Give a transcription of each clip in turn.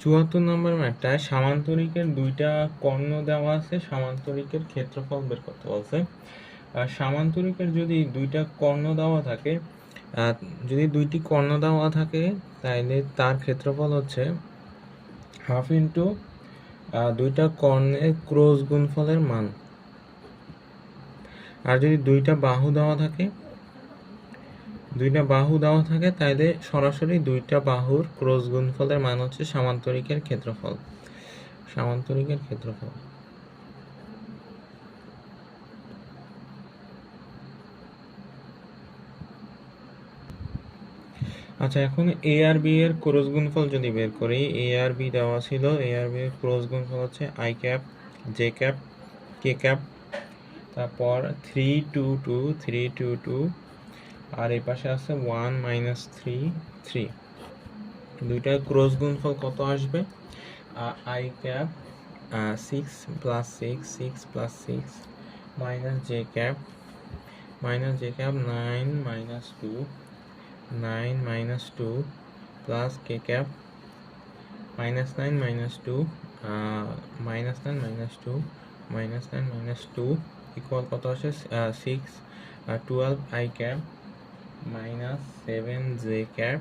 চুয়াত্তর নম্বর ম্যাটটায় সামান্তরিকের দুইটা কর্ণ দেওয়া আছে, সামান্তরিকের ক্ষেত্রফল বের করতে বলছে। সামান্তরিকের যদি দুইটা কর্ণ দেওয়া থাকে যদি দুইটি কর্ণ দেওয়া থাকে তাহলে তার ক্ষেত্রফল হচ্ছে হাফ ইন্টু দুইটা কর্ণের ক্রস গুণফলের মান। আর যদি দুইটা বাহু দেওয়া থাকে দুইটা বাহু দেওয়া থাকে, তাইলে সরাসরি দুইটা বাহুর ক্রস গুণফলের মান হচ্ছে সামান্তরিকের ক্ষেত্রফল। সামান্তরিকের ক্ষেত্রফল। আচ্ছা এখন এ আর বি এর ক্রস গুণফল যদি বের করি এ আর বি দেওয়া ছিল এ আর বি এর ক্রস গুণফল হচ্ছে I cap J cap K cap, তারপর three two two three two two আর এই পাশে আছে ওয়ান মাইনাস থ্রি থ্রি দুইটার ক্রস গুণফল কত আসবে? I cap six plus six six plus six minus J cap minus J cap nine minus two nine minus two plus K cap minus nine minus two minus nine minus two minus nine minus two equal কত আসে? Six twelve I cap minus seven J cap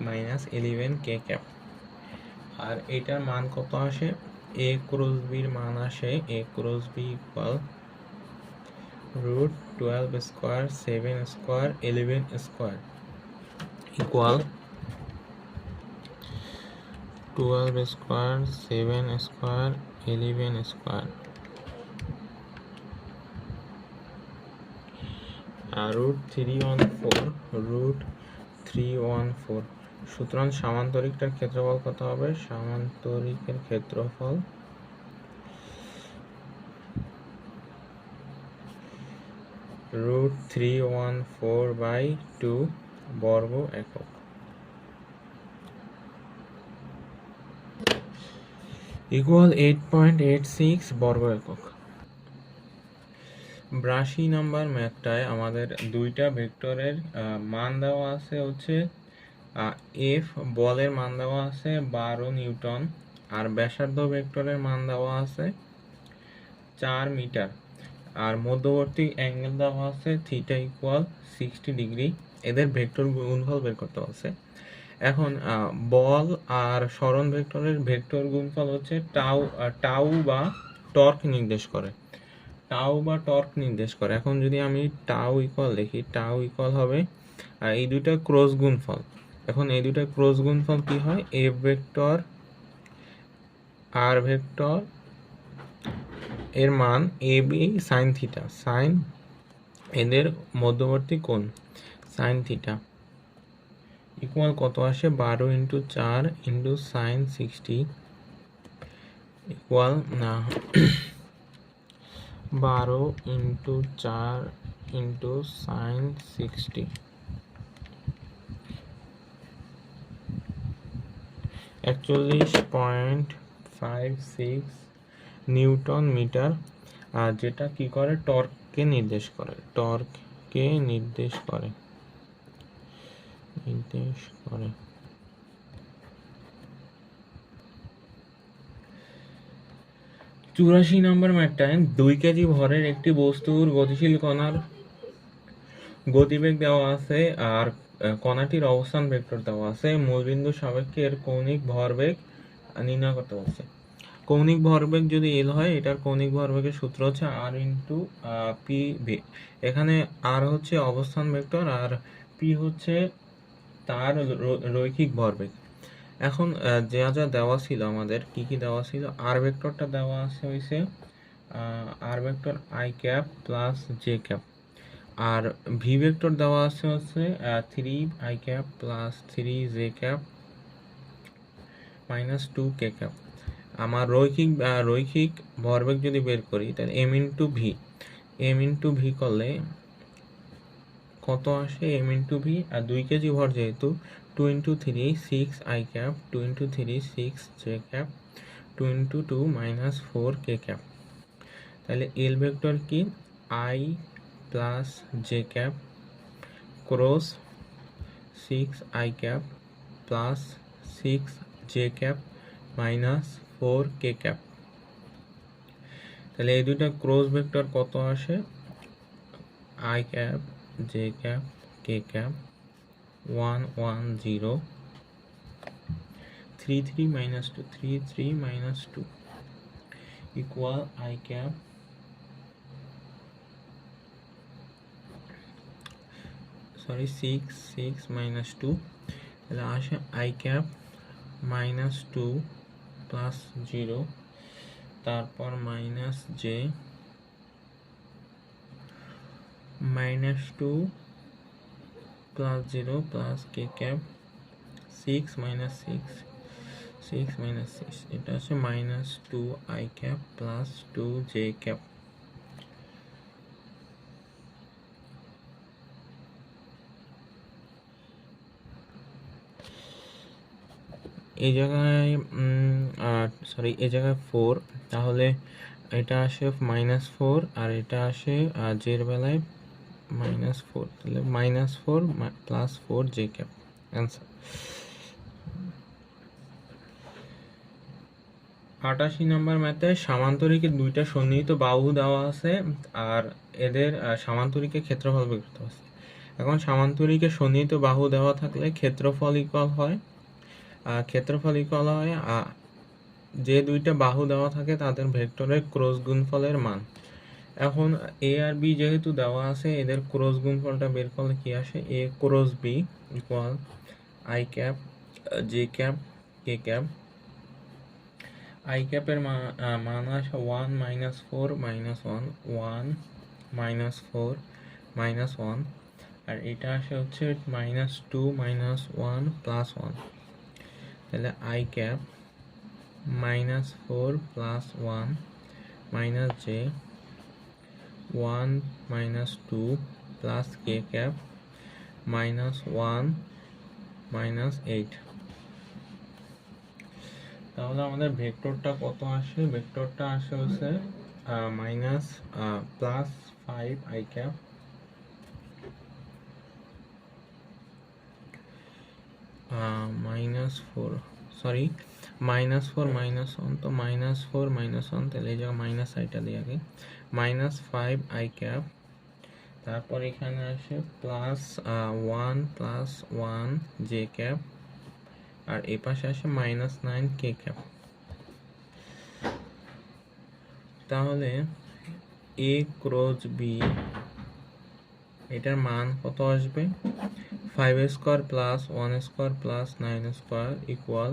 minus eleven K cap. আর এটার মান কত আসে? A cross বির মান আসে, A cross B equal root twelve square seven square eleven square equal twelve square seven square eleven square root three one four root three one four সুতরাং সামান্তরিকটার ক্ষেত্রফল কত হবে? সামান্তরিকের ক্ষেত্রফল root three one four by two বর্গ একক। Equal eight point eight six বর্গ একক। ব্রাশি নাম্বার ম্যাথটায় আমাদের দুইটা ভেক্টরের মান দেওয়া আছে হচ্ছে এফ বলের মান দেওয়া আছে বারো নিউটন, আর ব্যাসার্ধ ভেক্টরের মান দেওয়া আছে চার মিটার। আর মধ্যবর্তী অ্যাঙ্গেল দেওয়া আছে থিটা ইকুয়াল সিক্সটি ডিগ্রি। এদের ভেক্টর গুণফল বের করতে বলছে। এখন বল আর সরণ ভেক্টরের ভেক্টর গুণফল হচ্ছে টাউ টাউ বা টর্ক নির্দেশ করে। টাউ বা টর্ক নির্দেশ করে। এখন যদি আমি টাউ ইকুয়াল দেখি টাউ ইকুয়াল হবে আর এই দুইটা ক্রস গুণফল। এখন এই দুইটা ক্রস গুণফল কি হয়? এফ ভেক্টর আর ভেক্টর এর মান A B sine theta sine এদের মধ্যবর্তী কোণ সাইন থিটা ইকুয়াল কত আসে? বারো ইন্টু চার ইন্টু সাইন সিক্সটি ইকুয়াল না বারো ইন্টু চার ইন্টু সাইন সিক্সটি। একচল্লিশ point five six newton metre, আর যেটা কি করে? টর্ককে নির্দেশ করে। টর্ককে নির্দেশ করে। নির্দেশ করে। চুরাশি নম্বর ম্যাটটায় দুই কেজি ভরের একটি বস্তুর গতিশীল কণার গতিবেগ দেওয়া আছে আর কণাটির অবস্থান ভেক্টর দেওয়া আছে। মূলবিন্দু সাপেক্ষে এর কৌণিক ভরবেগ নির্ণয় করতে বলছে। কৌণিক ভরবেগ যদি এল হয়, এটার কৌণিক ভরবেগের সূত্র হচ্ছে আর ইন্টু পি ভি এখানে আর হচ্ছে অবস্থান ভেক্টর আর পি হচ্ছে তার রৈখিক ভরবেগ। এখন যা যা দেওয়া ছিল আমাদের, কি কি দেওয়া ছিল? আর ভেক্টরটা দেওয়া আছে হইছে R vector I cap plus J cap R V vector দেওয়া আছে হচ্ছে three I cap plus three J cap minus two K cap আমার রৈখিক রৈখিক ভরবেগ যদি বের করি, তাহলে M into V M into V করলে কত আসে? এম ইন্টু ভি আর দুই কেজি ভর যেহেতু two into three six I cap two into three six J cap two into two minus four K cap তাহলে এল ভেক্টর কি? I plus J cap cross six I cap plus six J cap minus four K cap তাহলে এই দুইটা cross vector কত আসে? I cap J cap K cap one one zero three three minus two three three minus two equal I cap sorry six six minus two তাহলে আসে I cap minus two plus zero তারপর minus J minus two plus zero plus K cap six minus six six minus six এটা হচ্ছে minus two I cap plus two J cap এই জায়গায় sorry এই জায়গায় four তাহলে এটা আসে মাইনাস ফোর আর এটা আসে জের বেলায় মাইনাস ফোর তাহলে minus four plus four J cap answer আটাশি নম্বর ম্যাথে সামান্তরিকের দুইটা সন্নিহিত বাহু দেওয়া আছে, আর এদের সামান্তরিকের ক্ষেত্রফল বের করতে আছে। এখন সামান্তরিকের সন্নিহিত বাহু দেওয়া থাকলে ক্ষেত্রফল ইকুয়াল হয়। ক্ষেত্রফল ইকুয়াল হয় যে দুইটা বাহু দেওয়া থাকে তাদের ভেক্টরের ক্রস গুণফলের মান। এখন এ আর বি যেহেতু দেওয়া আছে, এদের ক্রস গুণফলটা বের করলে কি আসে? A cross B equal I cap J cap K cap I ক্যাপের মান আসে one minus four minus one one minus four minus one আর এটা আসে হচ্ছে minus two minus one plus one তাহলে I cap minus four plus one minus J one minus two plus K cap minus one minus eight তাহলে আমাদের ভেক্টরটা কত আসে? ভেক্টরটা আসে হচ্ছে minus plus five I cap minus four sorry minus four minus one তো মাইনাস ফোর মাইনাস ওয়ান তাহলে এই জায়গায় মাইনাস আইটা দিয়ে আগে। মাইনাস ফাইভ আই ক্যাপ তারপর এখানে আসে plus one plus one J cap আর এ পাশে আসে মাইনাস নাইন কে ক্যাপ তাহলে এ ক্রোজ বি এটার মান কত আসবে? Five square plus one square plus nine square equal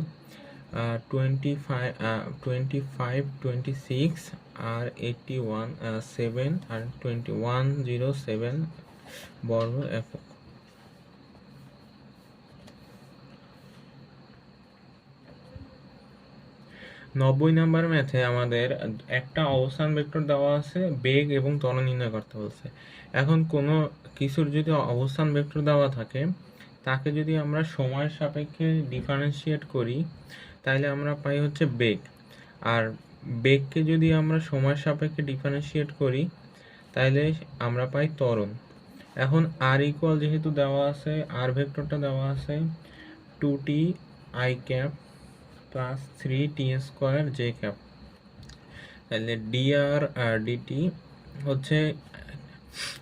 twenty five twenty five twenty six আর এইটটি ওয়ান সেভেন আর টোয়েন্টি ওয়ান জিরো সেভেন বর্গ একক। নব্বই নাম্বার ম্যাথে আমাদের একটা অবস্থান ভেক্টর দেওয়া আছে, বেগ এবং ত্বরণ নির্ণয় করতে বলছে। এখন কোনো কিছুর যদি অবস্থান ভেক্টর দেওয়া থাকে, তাকে যদি আমরা সময়ের সাপেক্ষে ডিফারেন্সিয়েট করি তাহলে আমরা পাই হচ্ছে বেগ। আর বেগকে যদি আমরা সময়ের সাপেক্ষে ডিফারেন্সিয়েট করি তাহলে আমরা পাই ত্বরণ। এখন আর ইকুয়াল যেহেতু দেওয়া আছে আর ভেক্টরটা দেওয়া আছে two T I cap plus three T square J cap তাহলে ডিআর আর ডিটি হচ্ছে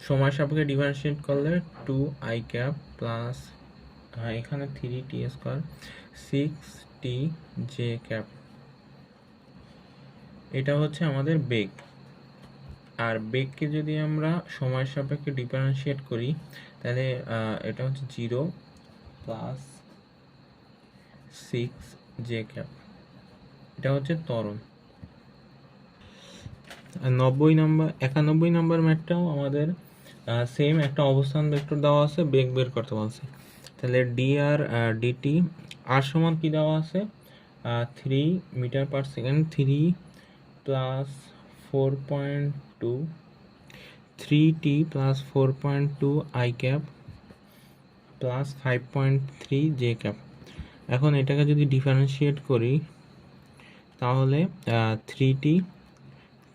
সময় সাপেক্ষে ডিফারেন্সিয়েট করলে টু আই ক্যাপ প্লাস এখানে three T square six T J cap এটা হচ্ছে আমাদের বেগ। আর বেগকে যদি আমরা সময়ের সাপেক্ষে ডিফারেন্সিয়েট করি, তাহলে এটা হচ্ছে zero plus six J cap এটা হচ্ছে ত্বরণ। আর নব্বই নম্বর, একানব্বই নম্বর ম্যাটটাও আমাদের সেম একটা অবস্থান ভেক্টর দেওয়া আছে, বেগ বের করতে বলছে। তাহলে ডি আর ডিটি আর সমান কি দেওয়া আছে? Three metre per second three plus four point two three T plus four point two I cap plus five point three J cap এখন এটাকে যদি ডিফারেন্সিয়েট করি, তাহলে three T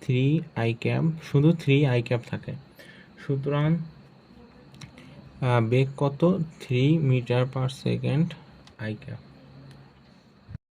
three I cap শুধু থ্রি আই ক্যাপ থাকে। সুতরাং বেগ কত? Three metre per second I cap